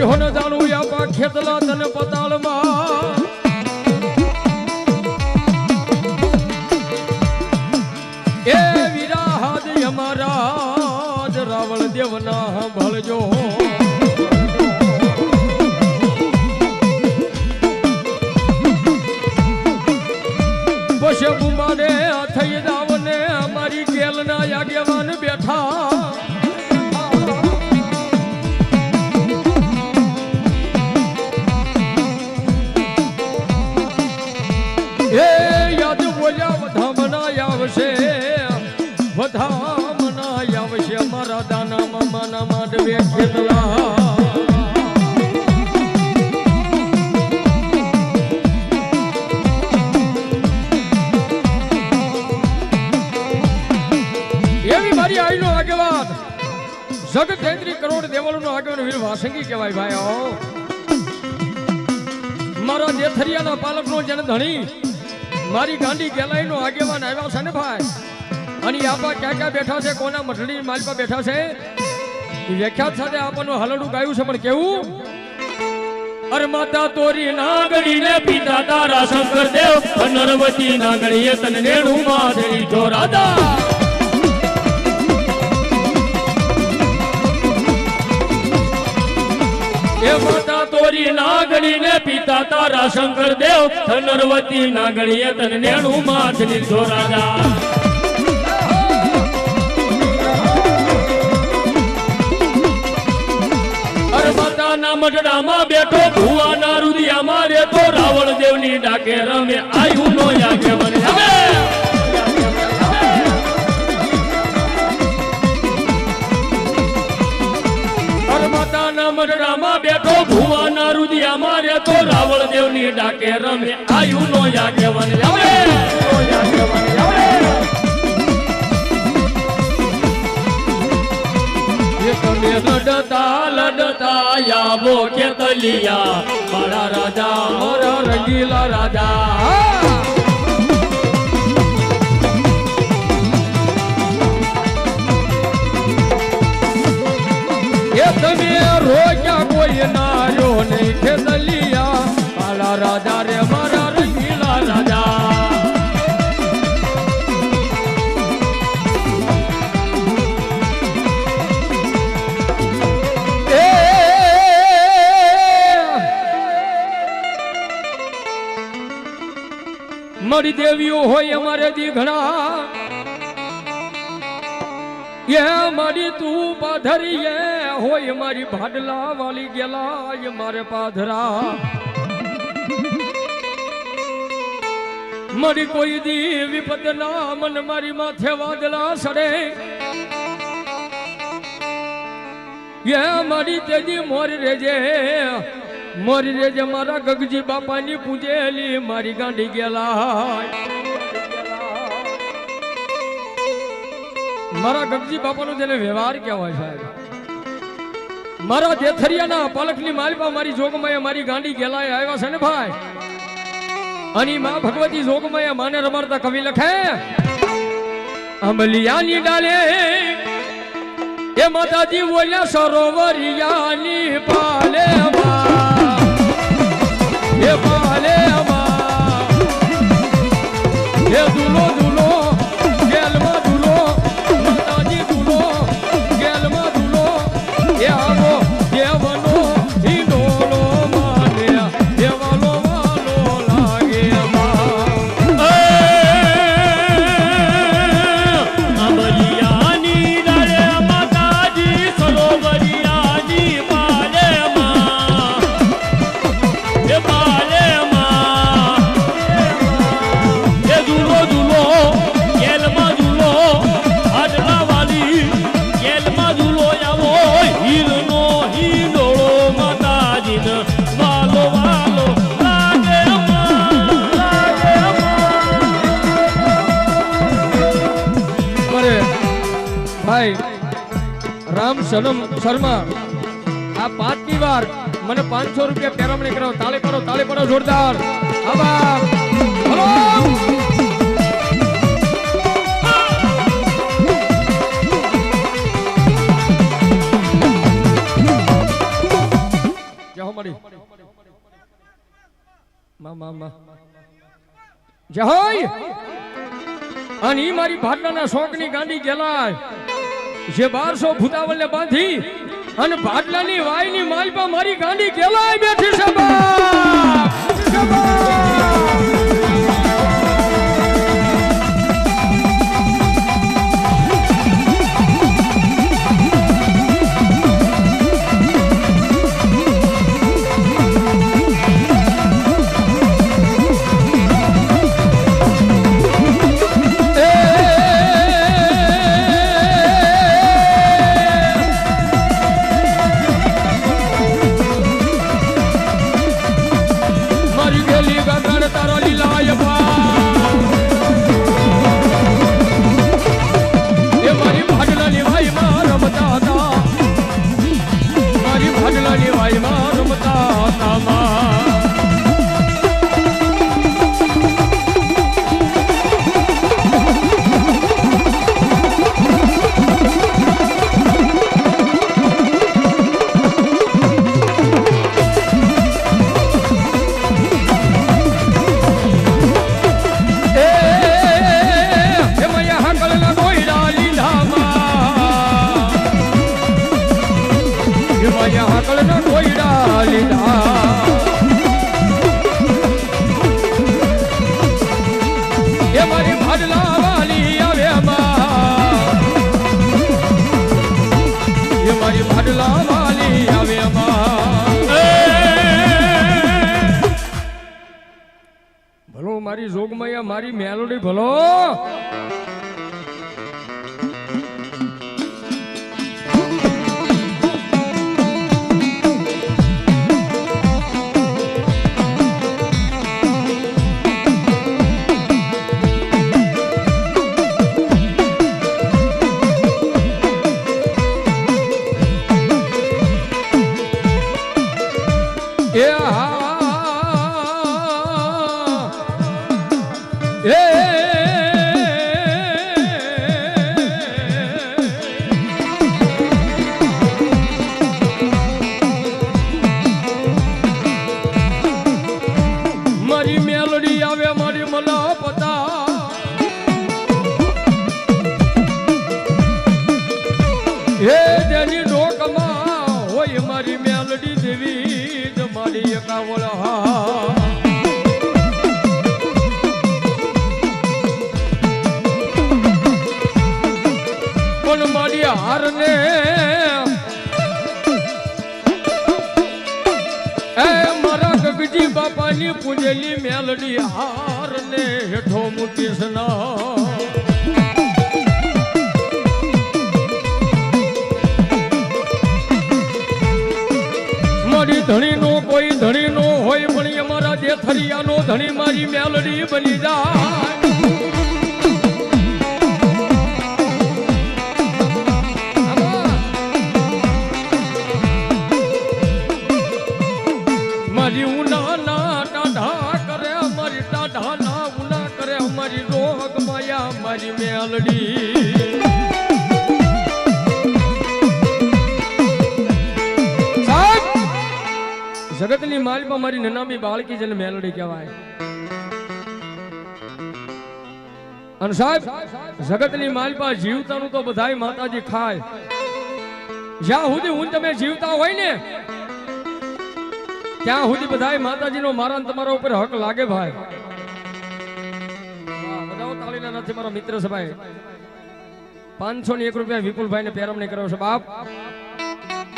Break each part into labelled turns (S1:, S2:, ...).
S1: John જાણું આપા ખેતલા તન પતાળમાં. આવશે. વધામણા આવશે મારા દાના મામાના માંડવે ખેતલા એવી મારી આઈનો આગેવાન. જગત તેત્રી કરોડ દેવળનો આગેવાન વીર વાસંગી કહેવાય ભાઈઓ. મારા જેઠરિયાના પાલકનો જન ધણી મારી ગેલાઈ નો આગેવાન આવ્યા છે ને ભાઈ? અને આપા ક્યાં ક્યાં બેઠા છે? કોના મઠડી માલપા બેઠા છે? વ્યાખ્યાત સાથે આપણનું હલડું ગાયું છે, પણ કેવું? અરે માતા તોરી નાગડી ને
S2: પિતા તારા શંકર દેવ નરવતી નાગણીએ તને નેણું માધરી જો રાધા. એ માતા તોરી નાગણી ને પિતા તારા શંકર દેવ, ધનરવતી નાગણીએ તન નેણું માથ લીધો, રાજા. મઢડામાં બેઠો, ભુવાના રુદિયામાં રહેતો રાવણ દેવની ડાકે રમે આયુ નો યાગે મને ભુવાના તો રાવણ દેવની ડાકે રમે. આયુ નો યાગે મને હવે લડતા લડતા યાબો કે તલિયા મારા રાજા, મારા રંગીલા રાજા.
S1: તમે ના Hit the મારી ભાડલા વાલી ગેલા એ મારે પાધરા. મારી કોઈ દી વિપદ ના મન મારી માથે વાદલા સડે. એ મારી તેજી મોર રેજે મોર રેજે મારા ગગજી બાપાની પૂજેલી મારી ગાંડી ગેલા મારા ગગજી બાપાનો જેને વ્યવહાર કહેવાય સાહેબ. મારા દેથરિયાના પાલકની માલપા મારી જોગમાએ મારી ગાંડી ગેલાએ આવ્યા છે ને ભાઈ? અને માં ભગવતી જોગમાએ માને રમાડતા કવિ લખે, અમલિયાની ડાલે એ માતાજી બોલ્યા સરોવરિયાની પાલે શર્મા આ પાંચમી વાર મને પાંચસો રૂપિયા પેરામણી કરાવો, તાળી પાડો તાળી પાડો, જોરદાર. જય અને મારી ભાટલાના શોખની ગાંડી ગેલાય. જે બારસો ભૂતાવલને બાંધી અને ભાટલાની વાયની માલપા મારી ગાંડી કેવાય બેઠી છે મારી મેલોડી ભલો. મારી ધણી નો કોઈ ધણી નો હોય પણ અમારા જે દેથરિયા નો ધણી મારી મેલડી બની જાય. જગતની માલમાં મારી નનામી બાળકી જેને મેલડી કહેવાય. અને સાહેબ, જગતની માલમાં જીવતાનું તો બધાય માતાજી ખાય. જ્યાં સુધી હું તમે જીવતા હોય ને, ત્યાં સુધી બધાય માતાજીનો મારા ને તમારા ઉપર હક લાગે ભાઈ. બધાઓ તાળીના નથી મારા મિત્ર છે ભાઈ. પાંચસો ની એક રૂપિયા વિપુલભાઈ ને પેરમણી કર્યો છે બાપ.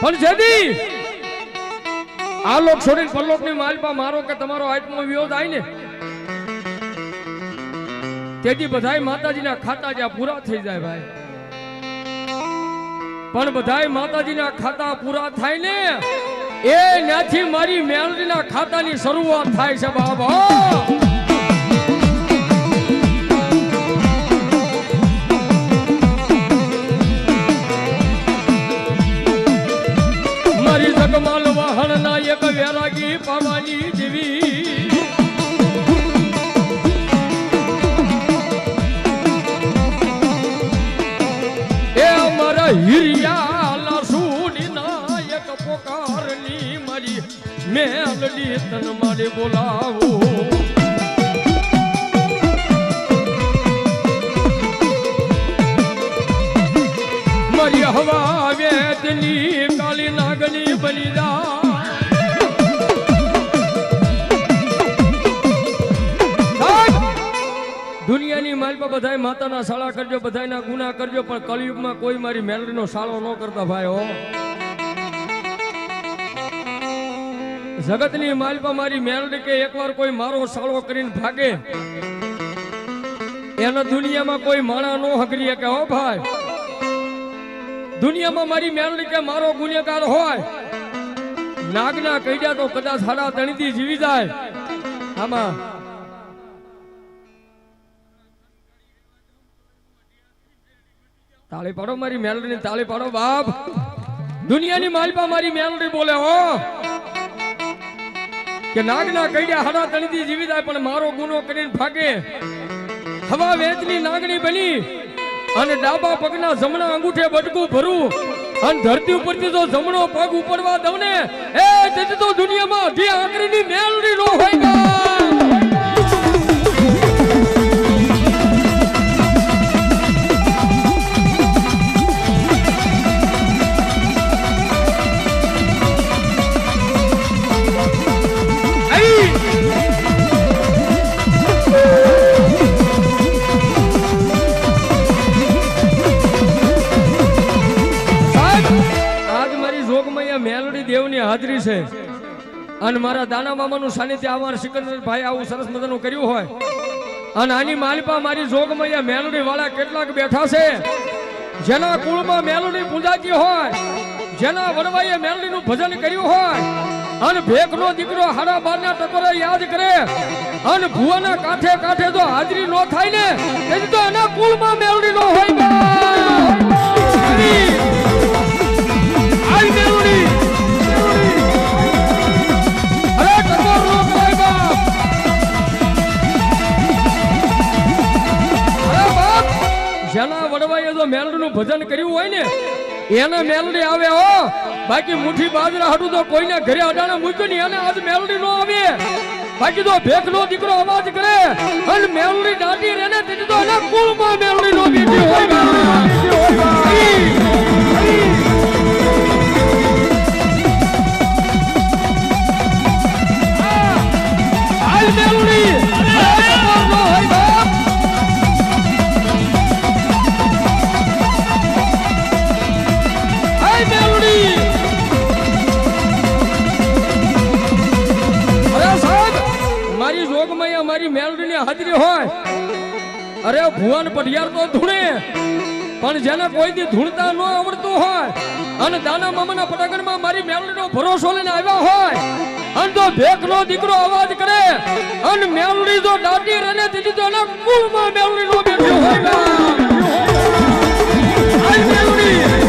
S1: પણ જેદી આ લોક છોડીને પરલોકની માલપા મારો કે તમારો આત્મા વિરોધ આય ને? તેથી બધાય માતાજીના ખાતા જ્યાં પૂરા થઈ જાય ભાઈ. પણ બધાય માતાજીના ખાતા પૂરા થાય ને? એ ત્યાંથી મારી મેળવીના ખાતાની શરૂઆત થાય છે બાબા. મારી મેલડી તન મારે બોલાવો. મારી હવા વેદની કાળી નાગની બની દુનિયાની માલમાં બધાય માતાના શાળા કરજો, બધાયના ગુના કરજો, પણ કલયુગમાં કોઈ મારી મેલરીનો શાળો ન કરતા ભાઈ હો જગતની માલપા મારી મેલડી કે એકવાર કોઈ મારો સાળો કરીને ભાગે. એને દુનિયામાં કોઈ માણા નો હકરી કે હો ભાઈ, દુનિયામાં મારી મેલડી કે મારો ગુનેગાર હોય, નાગના કઈડ્યા તો કદાચ હાડા તણીથી જીવી જાય. આમાં તાળી પાડો મારી મેલડી તાળી પાડો બાપ. દુનિયાની માલપા મારી મેલડી બોલે હો કે નાગના કઈડ્યા હડા તણીથી જીવી જાય, પણ મારો ગુનો કરીને ભાગે. હવા વેચની નાગણી બની અને ડાબા પગના જમણા અંગૂઠે બટકું ભરું અને ધરતી ઉપરથી જો જમણો પગ ઉપરવા દઉં ને, એ તેથી તો દુનિયામાં જે આંકડીની મેલડી નો હોય અને મારા દાના મામાનું સાનિધ્ય આવવાનું સિકંદરભાઈ આવું સરસ મજાનું કર્યું હોય. અને આની માલિપા મારી જોગમૈયા મેલડી વાળા કેટલાક બેઠા છે. જેના કુળમાં મેલડી પૂજાતી હોય, જેના વડવાઈએ મેલડીનું ભજન કર્યું હોય, અને ભેખનો દીકરો હાડા બારના ટકોરા યાદ કરે, અને ભુવાના કાંઠે કાંઠે જો હાજરી નો થાય ને તેથી તો એના કુળમાં મેલડી નો હોય મેલડીનું ભજન કર્યું હોય ને, એને મેલડી આવે હો. બાકી મુઠ્ઠી બાજરા હાટું તો કોઈને ઘરે અડાણા મૂક્યું ને એને આજ મેલડી નો આવે. બાકી તો ભેખનો દીકરો અવાજ કરે, અને મેલડી દાટી રહે ને તેથી તો એના કુળમાં મેલડી નો બેટી હોય. મેલડીની હોય અરે ભુવન પઢિયાર તો ધૂણે પણ જેને કોઈથી ધૂણતા ન આવડતું હોય અને દાના મામાના પટાગણમાં મારી મેલડીનો ભરોસો લઈને આવ્યા હોય અને તો ભેખનો દીકરો અવાજ કરે અને મેલડી જો દાટી રને તેથી તો એના કુળમાં મેલડીનો બેઠો હોય મેલડી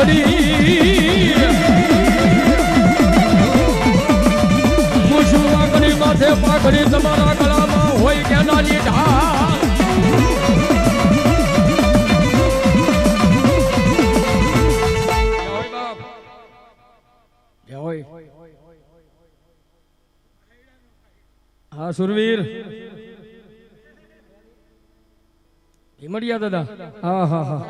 S1: પાઘડી મુસુમાકડી માથે પાઘડી તમારા ગળામાં હોય કેનાની હોય. હા, સુરવીર ખીમડિયા દાદા હા હા હા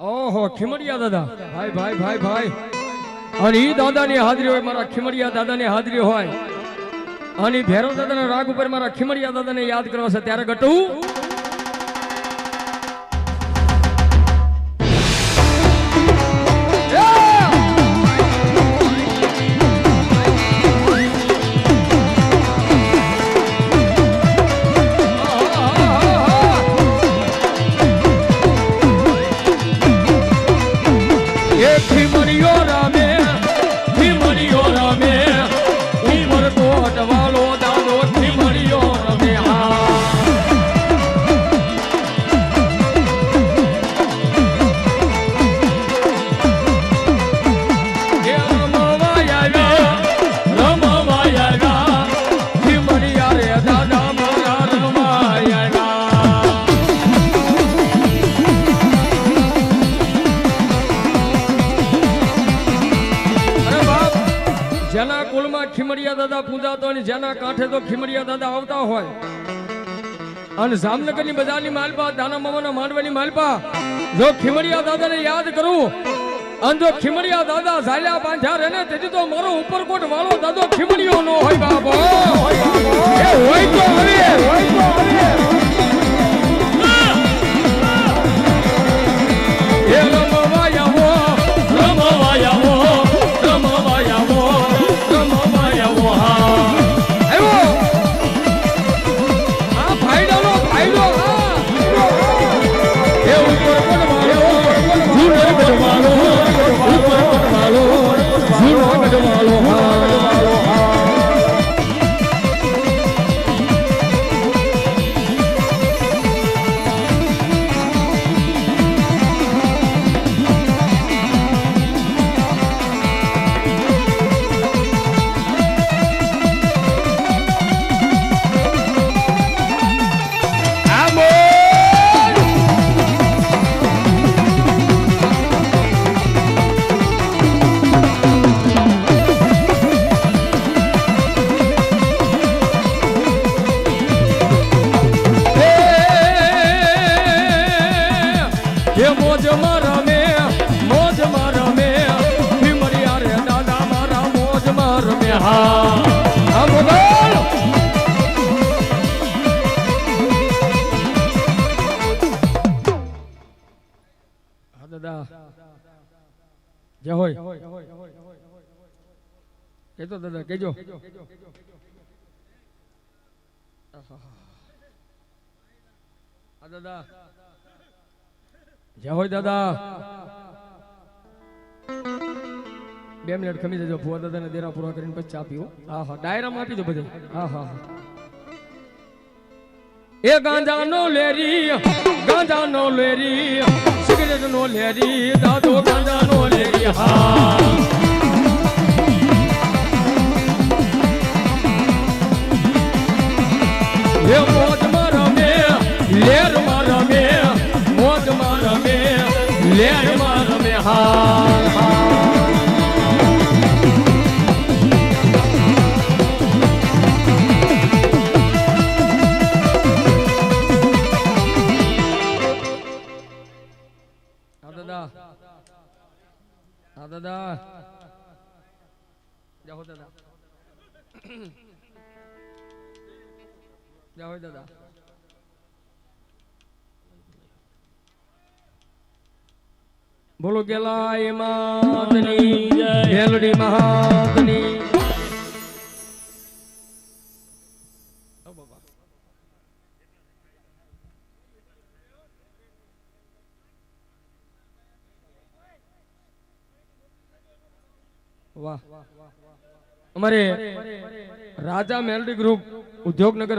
S1: ઓહો, ખીમડિયા દાદા. ભાઈ ભાઈ ભાઈ ભાઈ. અને ઈ દાદાની હાજરી હોય, મારા ખીમડિયા દાદાની હાજરી હોય. અને ઈ દાદાના રાગ ઉપર મારા ખીમડિયા દાદાને યાદ કરવા છે, ત્યારે ગટું પૂજાતો અને જેના કાંઠે તો ખીમડિયા દાદા આવતા હોય. અને જામનગરની બજારની માલપા, દાના મામાના માંડવાની માલપા, જો ખીમડિયા દાદાને યાદ કરું, અને જો ખીમડિયા દાદા ઝાલ્યા બાંધ્યા રે ને, તેથી તો મારો ઉપરકોટ વાળો દાદો ખીમડિયો નો હોય બાબો હોય તો હવે હોય તો હવે.
S2: હા
S1: બોલ દાદા જય હોય કેજો દાદા કેજો દાદા જય હોય દાદા. બે મિનિટ ખમી જજો ભુવા દાદાને દેરા પૂરા કરીને પછી ચા પીવો. હા હા. ડાયરામાં આપી દો બધે. હા હા એ ગાંજા નો લેરી ગાંજા નો લેરી સિગરેટ નો લેરી દાદો ગાંજા નો લેરી હા. લેરમાં રમે મોજમાં હા. હા દાદા. જાઓ દાદા. જાઓ દાદા. બોલો ગેલા માતની
S2: જય.
S1: મેલડી મહાતની અમારે રાજા મેલડી ગ્રુપ ઉદ્યોગનગર